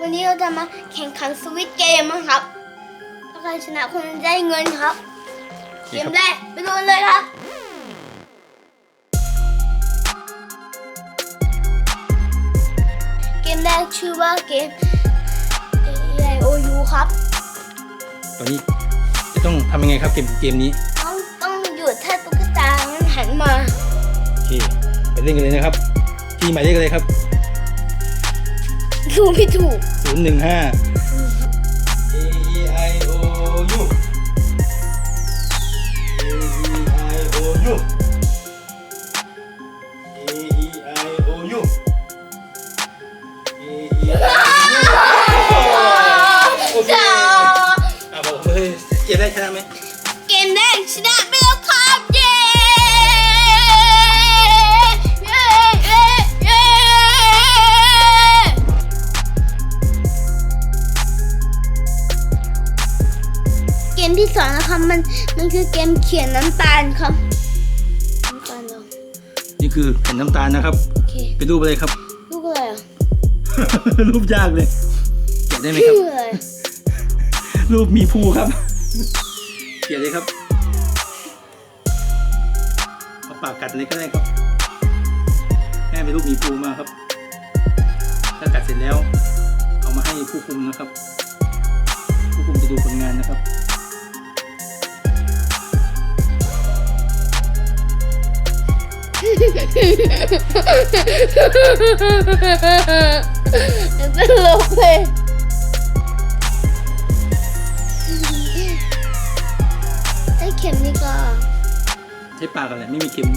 วันนี้เราจะมาแข่งขันสวิตเกมนะครับ ถ้าใครชนะคนนั้นได้เงินครับ เกมแรกไปดูกันเลยครับ เกมแรกชื่อว่าเกม A I O U ครับตอนนี้จะต้องทำยังไงครับเกมเกมนี้ต้องต้องหยุดถ้าตุ๊กตามันหันมาโอเคไปเล่นกันเลยนะครับ ที่หมายเลขอะไรครับ ถูกไม่ถูก ศูนย์หนึ่งห้า ครับมันมันคือเกมเขียนน้ำตาลครับน้ำตาลเหรอนี่คือแผ่นน้ำตาลนะครับ โอเคเป็นรูปอะไรครับ ลูกอะไรอะรูปยากเลยเขียนได้ไหมครับ ชื่ออะไรรูปมีภูครับเขียนเลยครับเอาปากกัดเลยก็ได้ครับแม่เป็นรูปมีภูมาครับ ถ้ากัดเสร็จแล้ว เอามาให้ผู้คุมนะครับ ผู้คุมจะดูผลงานนะครับ เป็นโลกเลยไอ้เข็มนี่ก็ใช้ปากกันแหละไม่มีเข็ม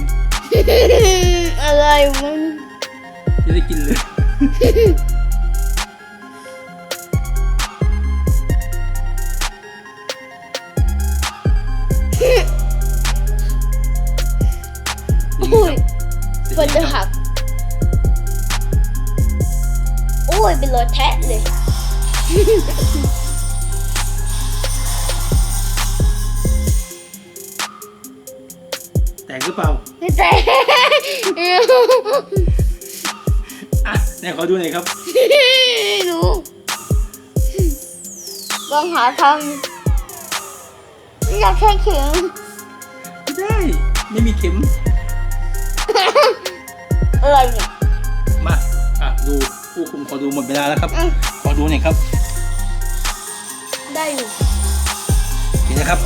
อะไรมันจะได้กินเลย ฟันแล้วจะครับหัก โอ้ย เป็นรถแทะเลย แตกหรือเปล่าไม่แต่อะไหนขอดูหน่อยครับ หนูลองหาทางอยากแค่เข็มไม่ได้ ไม่มีเข็ม อะไรเนี่ยมาอะดูผู้คุมขอดูหมดเวลาแล้วครับอืมขอดูหน่อยครับ ได้อยู่เห็นนะครับ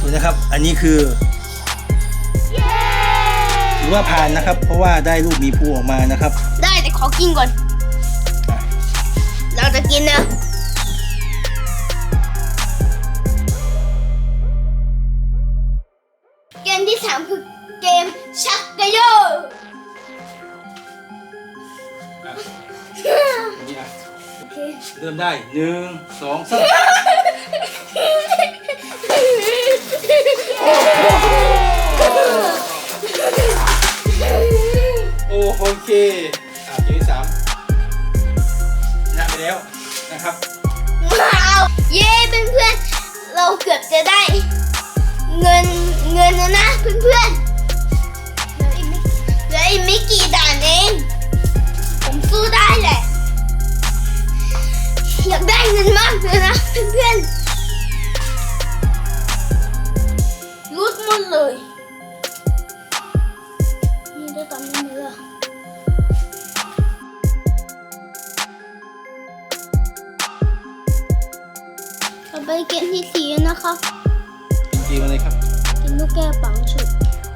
ดูนะครับ อันนี้คือเย้ถือว่าผ่านนะครับ เพราะว่าได้รูปหมีภูออกมานะครับ ได้แต่ขอกินก่อน เราจะกินนะเกมที่สามคือเกมชักกะโย นี้อะเริ่มได้หนึ่งสองสามโอโอเคอะเกมที่สามชนะไปแล้วนะครับว้าวเย้เพื่อนๆเราเกือบจะได้ เงินเงินแล้วนะเพื่อนๆ นี่ได้ตอนนี้เลยอะต่อไปเกมที่สี่นะครับเป็นเกมอะไรครับ กินลูกแก้วปังฉุด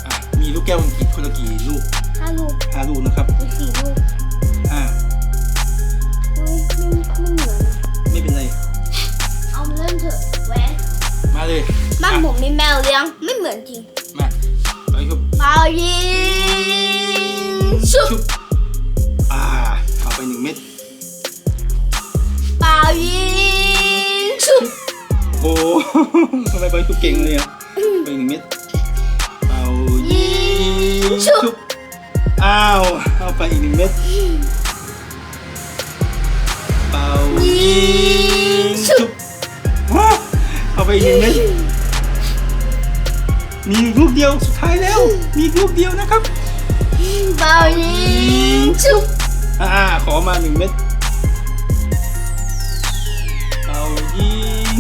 อะมีลูกแก้วกี่คนละกี่ลูกห้าลูกห้าลูกนะครับ หรือสี่ลูก ชุบชุบอ่าเอาไปหนึ่งเม็ดเป่ายิงชุบโอ้ทำไมบอลชุบเก่งเลยอะไปหนึ่งเม็ดเอายิงชุบอ้าวเอาไปอีกหนึ่งเม็ดเป่ายิงชุบเอาไปอีกหนึ่งเม็ดมีลูกเดียวสุดท้ายแล้ว มีลูกเดียวนะครับ เป่ายิงชุบอ่าขอมาหนึ่งเม็ดเป่ายิง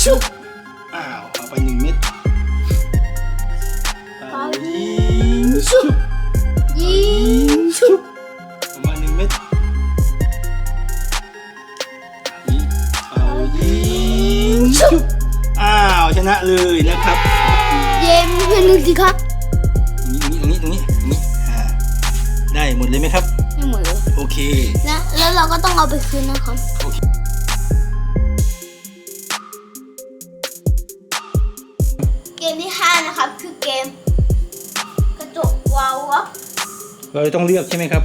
ชุบอ้าวเอาไปหนึ่งเม็ดเป่ายิงชุบยิงชุบมาหนึ่งเม็ดเป่ายิงชุบอาชนะเลยนะครับ เย้มเพื่อนๆดูสิครับนี้ตรงนี้ตรงนี้ หมดเลยไหมครับ ไม่เหมือนเลยโอเค นะแล้วเราก็ต้องเอาไปคืนนะครับโอเค เกมที่ห้านะครับคือเกม กระจกวาวครับเราจะต้องเลือกใช่ไหมครับ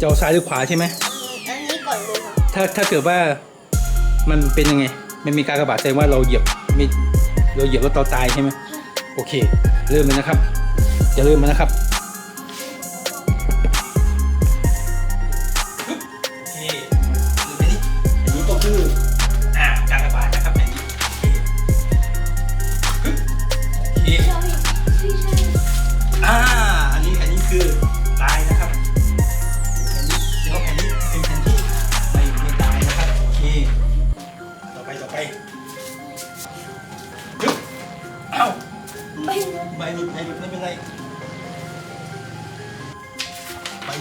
จะเอาซ้ายหรือขวาใช่ไหมอันนี้ก่อนเลยครับถ้าถ้าเกิดว่ามันเป็นยังไงมันมีการกระบาดแสดงว่าเราเหยียบไม่เราเหยียบแล้วเราตายใช่ไหมโอเค เริ่มเลยนะครับ จะเริ่มแล้วนะครับ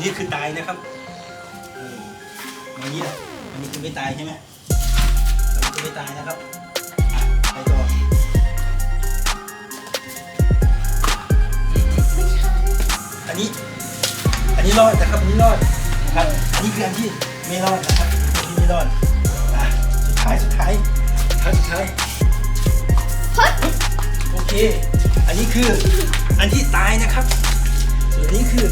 นี้คือตายนะครับออใบนี้แหละอันนี้คือไม่ตายใช่ไหมใบนี้คือไม่ตายนะครับไปต่ออันนี้ อันนี้รอดนะครับอันนี้รอดนะครับอันนี้คืออันที่ไม่รอดนะครับอันที่ไม่รอดอะสุดท้ายสุดท้ายสุดท้ายสุดท้ายโอเค อันนี้คืออันที่ตายนะครับ ส่วนนี้คือ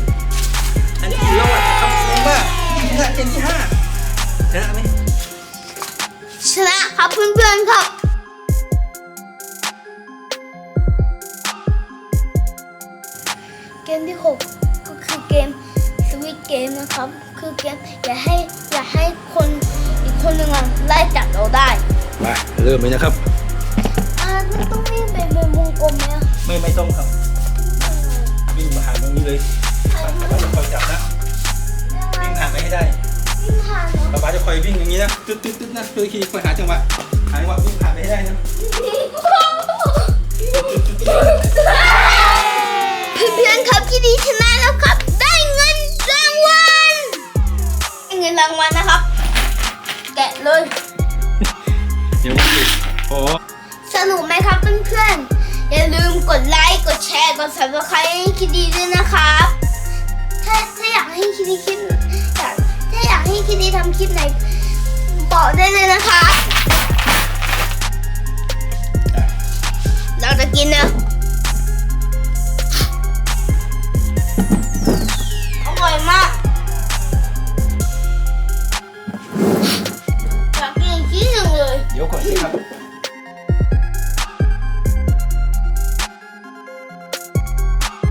อันที่รอดนะครับแสดงว่านี่ชนะเกมที่ห้าชนะไหมชนะครับเพื่อนๆครับเกมที่ 6 ก็คือเกมสวิตเกมนะครับ คือเกมอย่าให้อย่าให้คนอีกคนหนึ่งอะไล่จับเราได้มาเริ่มเลยนะครับอ่าต้องต้องวิ่งไปเป็นวงกลมไหมอะไม่ไม่ต้องครับวิ่งมาหาตรงนี้เลย ป้าจะคอยจับนะวิ่งผ่านไปให้ได้วิ่งผ่านเนาะป้าจะคอยวิ่งอย่างนี้นะตึ๊ดตึ๊ดตึ๊ดนะคือคีคอยหาจังหวะหาจังหวะวิ่งผ่านไปให้ได้นะเพื่อนๆครับที่ดีชนะแล้วครับ ได้เงินรางวัลได้เงินรางวัลนะครับ แกะเลยเดี๋ยวสิโอ้สนุกไหมครับเพื่อนๆอย่าลืมกดไลค์ กดแชร์ กด subscribe ให้คิดดีด้วยนะครับถ้าถ้าอยาก ให้คิดดีคิดอยากถ้าอยากให้คิดดีทำคลิปไหนบอกได้เลยนะคะ เราจะกินเนะ